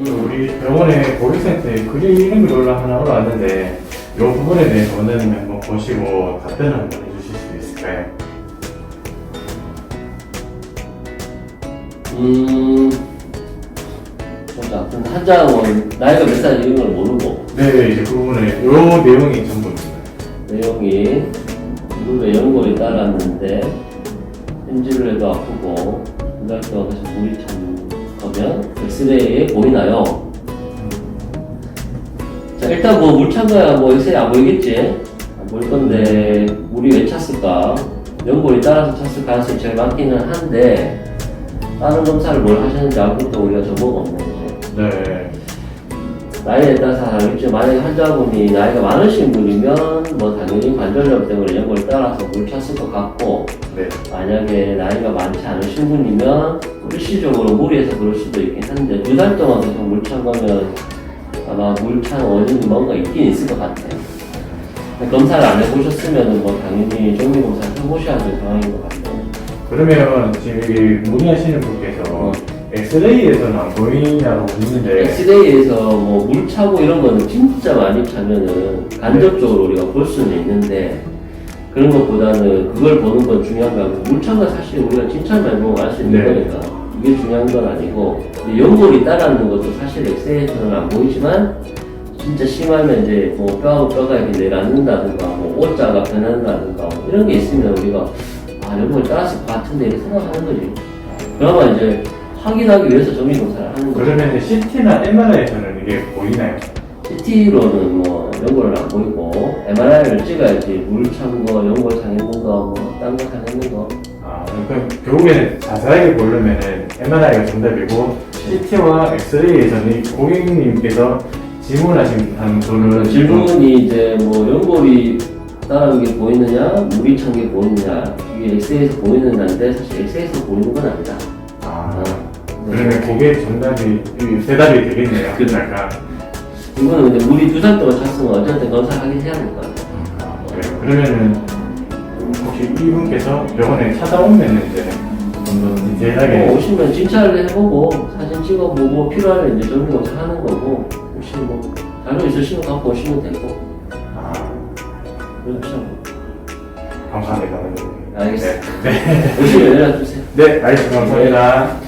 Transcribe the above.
이 병원에 보육센터에 글이 이런 게 올라 하나 올라왔는데 이 부분에 대해서 원장님이 한번 보시고 답변을 한번 해주실 수 있을까요? 음, 보자. 근데 나이가 몇 살 이런 걸 모르고 네, 이제 그 부분에 이 내용이 전부입니다. 내용이 무릎에 연골이 따랐는데 현질을 해도 아프고 두달 동안 계속 물이 찬 거면 엑스레이에 보이나요? 자 일단 뭐 물 찬 거야 뭐 엑스레이 안 보이겠지? 안 보일 건데 물이 왜 찼을까? 연골이 따라서 찼을 가능성이 제일 많기는 한데 다른 검사를 뭘 하셨는지 아무것도 우리가 정보가 없는 거죠. 네. 나이에 따라서 다르겠죠. 만약에 환자분이 나이가 많으신 분이면 뭐 당연히 관절염 때문에 연골 따라서 물 찼을 것 같고 네. 만약에 나이가 많지 않으신 분이면 일시적으로 무리해서 그럴 수도 있긴 한데 두 달 동안 계속 물찬 거면 아마 물찬 원인이 뭔가 있긴 있을 것 같아요. 검사를 안 해보셨으면 뭐 당연히 정밀 검사를 해보셔야 될 상황인 것 같아요. 그러면 지금 이 문의하시는 분께서 엑스레이에서는 안 보이냐고 묻는데 엑스레이에서 뭐 물 차고 이런 거는 진짜 많이 차면은 간접적으로 우리가 볼 수는 있는데 그런 것보다는 그걸 보는 건 중요한 게 아니고 물찬건 사실 우리가 진찰만 보면 알 수 있는 네. 거니까 이게 중요한 건 아니고 연골이 따라하는 것도 사실 엑스레이에서는 안 보이지만 진짜 심하면 이제 뭐 뼈하고 뼈가 이렇게 내려앉는다든가 뭐 옷자가 변한다든가 뭐 이런 게 있으면 우리가 아 연골이 것 같은데 이렇게 생각하는 거지 그러면 이제 확인하기 위해서 정밀 검사를 하는 거죠 그러면 CT나 MRI에서는 이게 보이나요? CT로는 뭐 연골은 안 보이고 MRI를 찍어야지 물 찬 거, 연골 상했는 거, 뭐딴거 상했는 거. 아, 그럼 결국에는 자세하게 보려면은 MRI가 정답이고 CT와 엑스레이에서는 이 고객님께서 질문하신 단소는 질문이 이제 뭐 연골이 따라온 게 보이느냐, 물이 찬 게 보이느냐, 이게 엑스에서 보이는 건데 사실 엑스에서 보이는 건 아니다. 아, 네. 그러면 그게 정답이 이 대답이 되겠네요. 그죠. 약간 이거는 근데 물이 두달 동안 찼으면 어쨌든 검사하긴 해야 될거 같아요. 아, 그래요. 그러면은 혹시 이분께서 병원에 찾아오면은 이제 좀더 디테일하게 뭐 오시면 진찰을 해보고 사진 찍어보고 필요하면 이제 정밀 검사 하는 거고 혹시 뭐 자료 있으시면 갖고 오시면 되고 아, 그렇죠. 감사합니다. 알겠습니다. 네, 네, 오시면 연락 주세요. 네, 알겠습니다. 감사합니다.